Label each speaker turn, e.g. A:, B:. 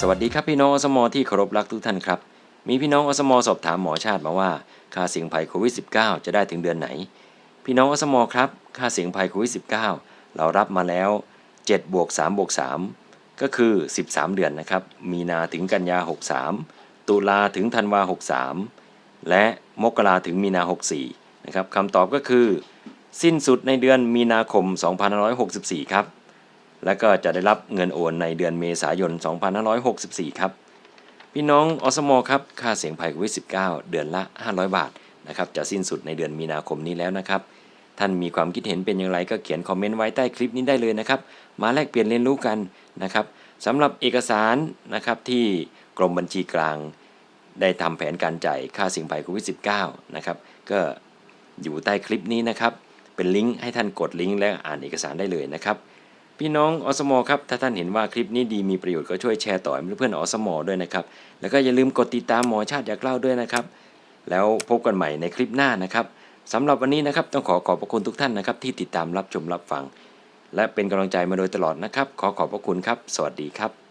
A: สวัสดีครับพี่น้องอสมที่เคารพรักทุกท่านครับ มีพี่น้องอสมสอบถามหมอชาติมาว่า ค่าเสี่ยงภัยโควิด -19 จะได้ถึงเดือนไหน พี่น้องอสมครับ ค่าเสี่ยงภัยโควิด -19 เรารับมาแล้ว7บวก3บวก3ก็คือ 13 เดือนนะครับ มีนาถึงกันยา 63 ตุลาถึงธันวา 63 และมกราถึงมีนา 64 นะครับคำตอบก็คือ สิ้นสุดในเดือนมีนาคม 2564 ครับ และก็จะได้รับเงินโอนในเดือนเมษายน 2564 ครับ พี่น้องอสมอครับ ค่าเสียงภัยโควิด -19 เดือนละ 500 บาทนะครับ จะสิ้นสุดในเดือนมีนาคมนี้แล้วนะครับ ท่านมีความคิดเห็นเป็นอย่างไรก็เขียนคอมเมนต์ไว้ใต้คลิปนี้ได้เลยนะครับ มาแลกเปลี่ยนเรียนรู้กันนะครับสำหรับเอกสารนะครับที่กรมบัญชีกลาง ได้ทำแผนการจ่ายค่าเสี่ยงภัยโควิด -19 นะครับ ก็อยู่ใต้คลิปนี้นะครับ เป็นลิงก์ให้ท่านกดลิงก์และอ่านเอกสารได้เลยนะครับ พี่น้องอสมอครับ ถ้าท่านเห็นว่าคลิปนี้ดีมีประโยชน์ก็ช่วยแชร์ต่อให้เพื่อนๆอสมอด้วยนะครับ แล้วก็อย่าลืมกดติดตามหมอชาติอยากเล่าด้วยนะครับ แล้วพบกันใหม่ในคลิปหน้านะครับสำหรับวันนี้นะครับต้องขอขอบพระคุณทุกท่านนะครับ ที่ติดตามรับชมรับฟัง และเป็นกำลังใจมาโดยตลอดนะครับ ขอขอบพระคุณครับ สวัสดีครับ